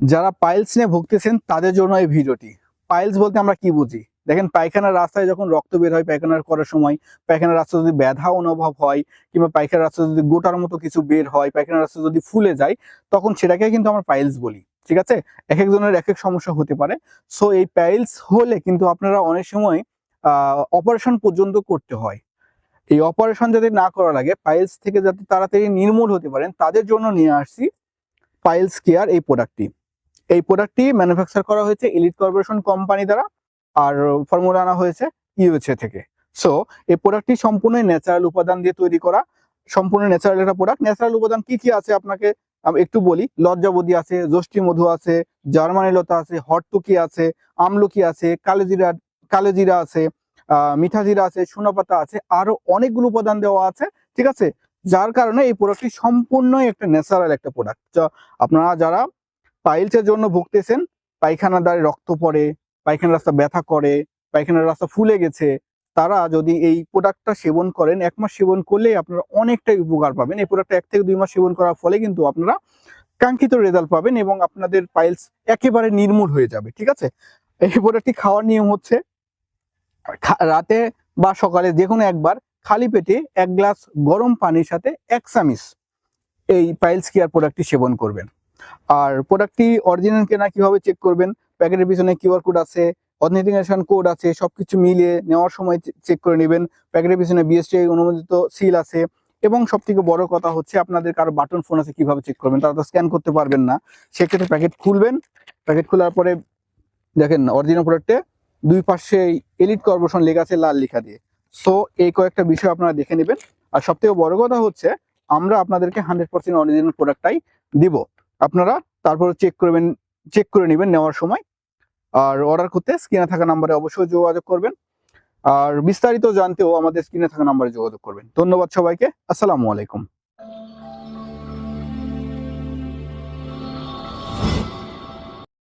যারা পাইলস নিয়ে ভুগতেছেন, তাদের জন্য এই ভিডিওটি। পাইলস বলতে আমরা কি বুঝি? দেখেন, পায়খানার রাস্তায় যখন রক্ত বের হয় পায়খানার করার সময়, পায়খানার রাস্তা যদি ব্যথা অনুভব হয়, কিংবা পায়খানার রাস্তা যদি গোটার মতো কিছু বের হয়, পায়খানার রাস্তা যদি ফুলে যায়, তখন সেটাকে কিন্তু আমরা পাইলস বলি। ঠিক আছে? এক একজনের এক এক সমস্যা হতে পারে। সো এই পাইলস হলে কিন্তু আপনারা অনেক সময় অপারেশন পর্যন্ত করতে হয়। এই অপারেশন যাতে না করা লাগে পাইলস থেকে যাতে তাড়াতাড়ি নির্মূল হতে পারেন, তাদের জন্য নিয়ে আসছি পাইলস কেয়ার এই প্রোডাক্টটি এই প্রোডাক্টটি ম্যানুফ্যাকচার করা হয়েছে ইলিট কর্পোরেশন কোম্পানি দ্বারা আর ফর্মুলা আনা হয়েছে ইউএসএ থেকে। সো এই প্রোডাক্টটি সম্পূর্ণ ন্যাচারাল উপাদান দিয়ে তৈরি করা। সম্পূর্ণ ন্যাচারাল একটা প্রোডাক্ট ন্যাচারাল উপাদান কি কি আছে আপনাকে একটু বলি। লজ্জাবতী আছে যষ্টি মধু আছে জার্মানি লতা আছে হটটুকি আছে, আমলকি আছে, কালোজিরা কালোজিরা আছে আহ মিঠা আছে, সোনাপাতা আছে, আরও অনেকগুলো উপাদান দেওয়া আছে, ঠিক আছে? যার কারণে এই প্রোডাক্টটি সম্পূর্ণই একটা ন্যাচারাল একটা প্রোডাক্ট আপনারা যারা পাইলসের জন্য ভুগতেছেন পায়খানা দ্বারে রক্ত পড়ে, পায়খানার রাস্তা ব্যথা করে, পায়খানার রাস্তা ফুলে গেছে, তারা যদি এই প্রোডাক্টটা সেবন করেন, এক মাস সেবন করলেই আপনারা অনেকটাই উপকার পাবেন। এই প্রোডাক্টটা এক থেকে দুই মাস সেবন করার ফলে কিন্তু আপনারা কাঙ্ক্ষিত রেজাল্ট পাবেন এবং আপনাদের পাইলস একেবারে নির্মূল হয়ে যাবে, ঠিক আছে? এই প্রোডাক্টটি খাওয়ার নিয়ম হচ্ছে রাতে বা সকালে যে কোনো একবার খালি পেটে এক গ্লাস গরম পানির সাথে এক চামিচ এই পাইলস কেয়ার প্রোডাক্টটি সেবন করবেন। আর প্রোডাক্টটি অরিজিনাল কেনা কীভাবে চেক করবেন? প্যাকেটের পিছনে কিউআর কোড আছে অথেন্টিকেশন কোড আছে, সবকিছু মিলিয়ে নেওয়ার সময় চেক করে নেবেন। প্যাকেটের পিছনে বিএসটিআই অনুমোদিত সিল আছে এবং সব থেকে বড় কথা হচ্ছে আপনাদের কারও বাটন ফোন আছে কীভাবে চেক করবেন? তারা তো স্ক্যান করতে পারবেন না। সেক্ষেত্রে প্যাকেট খুলবেন। প্যাকেট খোলার পরে দেখেন অরিজিনাল প্রোডাক্টে দুই পাশে এলিট কর্পোরেশন লেখা আছে লাল লেখা দিয়ে। সো এই কয়েকটা বিষয় আপনারা দেখে নেবেন। আর সব থেকে বড় কথা হচ্ছে আমরা আপনাদেরকে হান্ড্রেড পার্সেন্ট অরিজিনাল প্রোডাক্টটাই দিব। আপনারা তারপর চেক করবেন চেক করে নেবেন নেওয়ার সময়। আর অর্ডার করতে স্ক্রিনে থাকা নাম্বারে অবশ্যই যোগাযোগ করবেন। আর বিস্তারিত জানতেও আমাদের স্ক্রিনে থাকা নাম্বারে যোগাযোগ করবেন। ধন্যবাদ সবাইকে। আসসালামু আলাইকুম।